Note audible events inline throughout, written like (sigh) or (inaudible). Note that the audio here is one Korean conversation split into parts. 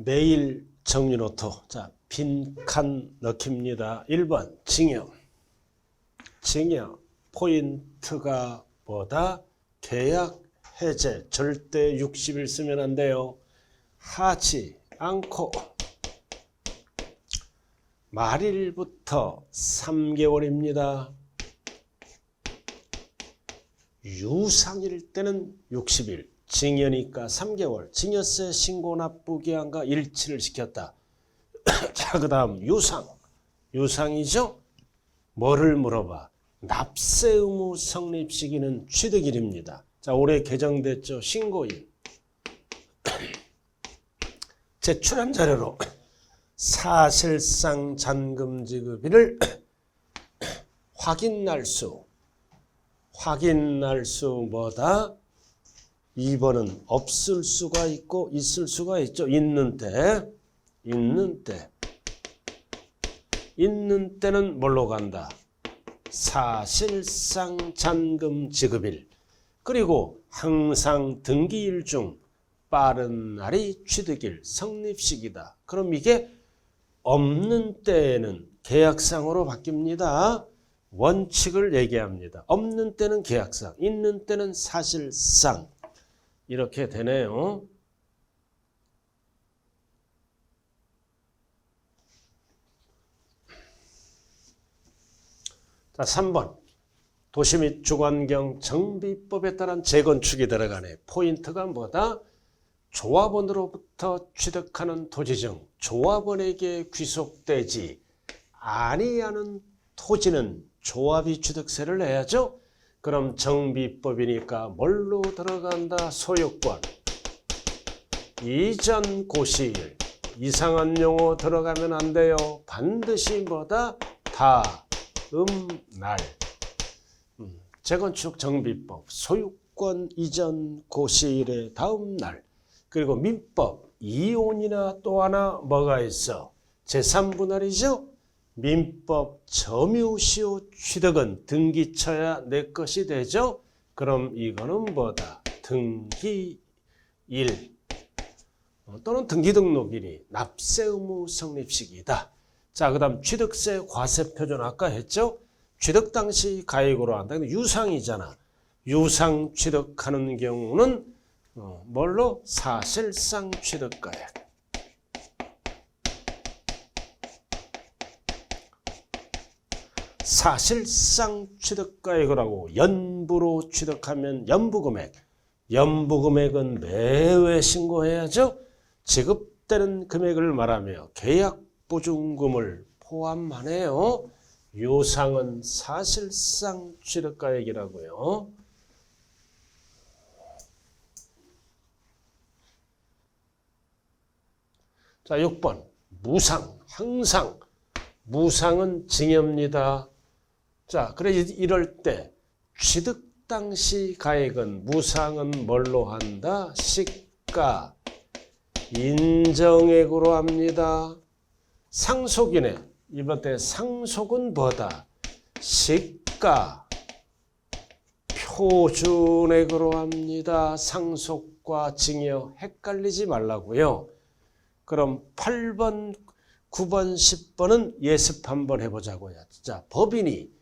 매일 정리노트. 자, 빈칸 넣기입니다. 1번 징역. 징역. 포인트가 뭐다? 계약 해제. 절대 60일 쓰면 안 돼요. 하지 않고 말일부터 3개월입니다. 유상일 때는 60일, 징여니까 3개월, 징여세 신고 납부기 한과 일치를 시켰다. (clears throat) 자, 그 다음 유상. 유상이죠? 뭐를 물어봐? 납세 의무 성립 시기는 취득일입니다. 자, 올해 개정됐죠? 신고일. (clears throat) 제출한 자료로 (clears throat) 사실상 잔금 지급일을 확인 날수 확인 날수 뭐다? 2번은 없을 수가 있고 있을 수가 있죠. 있는 때 있는 때 있는 때는 뭘로 간다? 사실상 잔금 지급일 그리고 항상 등기일 중 빠른 날이 취득일 성립식이다. 그럼 이게 없는 때에는 계약상으로 바뀝니다. 원칙을 얘기합니다. 없는 때는 계약상, 있는 때는 사실상 이렇게 되네요. 자, 3번. 도시 및 주관경 정비법에 따른 재건축이 들어가네. 포인트가 뭐다? 조합원으로부터 취득하는 토지 중 조합원에게 귀속되지 아니하는 토지는 조합이 취득세를 내야죠. 그럼 정비법이니까 뭘로 들어간다? 소유권. 이전 고시일. 이상한 용어 들어가면 안 돼요. 반드시 뭐다? 다 음 날. 음, 재건축 정비법 소유권 이전 고시일의 다음 날. 그리고 민법 이혼이나 또 하나 뭐가 있어? 제3분할이죠? 민법 점유시효 취득은 등기쳐야 내 것이 되죠? 그럼 이거는 뭐다? 등기일 어, 또는 등기등록일이 납세 의무 성립식이다. 자, 그 다음 취득세 과세표준 아까 했죠? 취득 당시 가액으로 한다. 근데 유상이잖아. 유상 취득하는 경우는 어, 뭘로? 사실상 취득가액. 사실상 취득가액을 하고 연부로 취득하면 연부금액. 연부금액은 매회 신고해야죠. 지급되는 금액을 말하며 계약보증금을 포함하네요. 유상은 사실상 취득가액이라고요. 자, 6번. 무상, 항상. 무상은 징여입니다. 자, 그래 이럴 때 취득 당시 가액은 무상은 뭘로 한다? 시가 인정액으로 합니다. 상속이네. 이번 때 상속은 뭐다? 시가 표준액으로 합니다. 상속과 징여 헷갈리지 말라고요. 그럼 8번, 9번, 10번은 예습 한번 해보자고요. 자, 법인이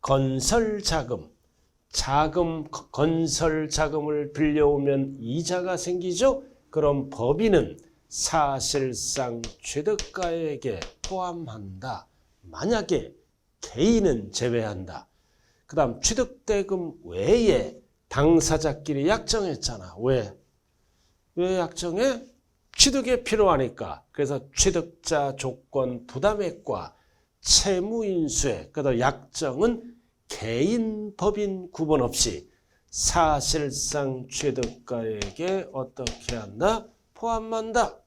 건설 자금, 자금, 건설 자금을 빌려오면 이자가 생기죠? 그럼 법인은 사실상 취득가액에 포함한다. 만약에 개인은 제외한다. 그 다음 취득대금 외에 당사자끼리 약정했잖아. 왜? 왜 약정해? 취득에 필요하니까. 그래서 취득자 조건 부담액과 채무인수액, 그다음 약정은 개인 법인 구분 없이 사실상 취득가액에 어떻게 한다? 포함한다.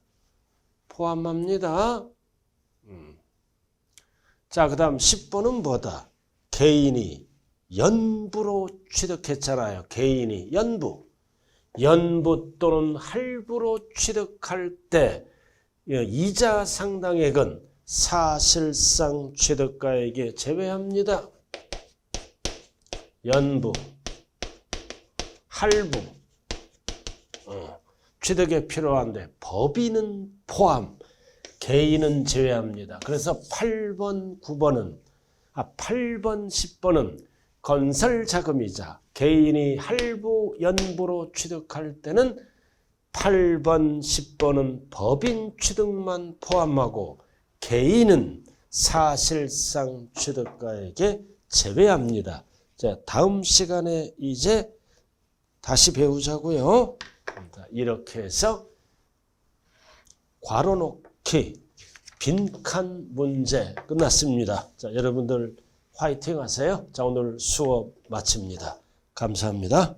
포함합니다. 음. 자, 그 다음 10번은 뭐다? 개인이 연부로 취득했잖아요. 개인이 연부. 연부 또는 할부로 취득할 때 이자 상당액은 사실상 취득가액에 제외합니다. 연부, 할부, 어. 취득에 필요한데 법인은 포함, 개인은 제외합니다. 그래서 8번, 9번은 아 8번, 10번은 건설 자금이자 개인이 할부 연부로 취득할 때는 8번, 10번은 법인 취득만 포함하고 개인은 사실상 취득가에게 제외합니다. 자, 다음 시간에 이제 다시 배우자고요. 자, 이렇게 해서 괄호 놓기 빈칸 문제 끝났습니다. 자, 여러분들 화이팅 하세요. 자, 오늘 수업 마칩니다. 감사합니다.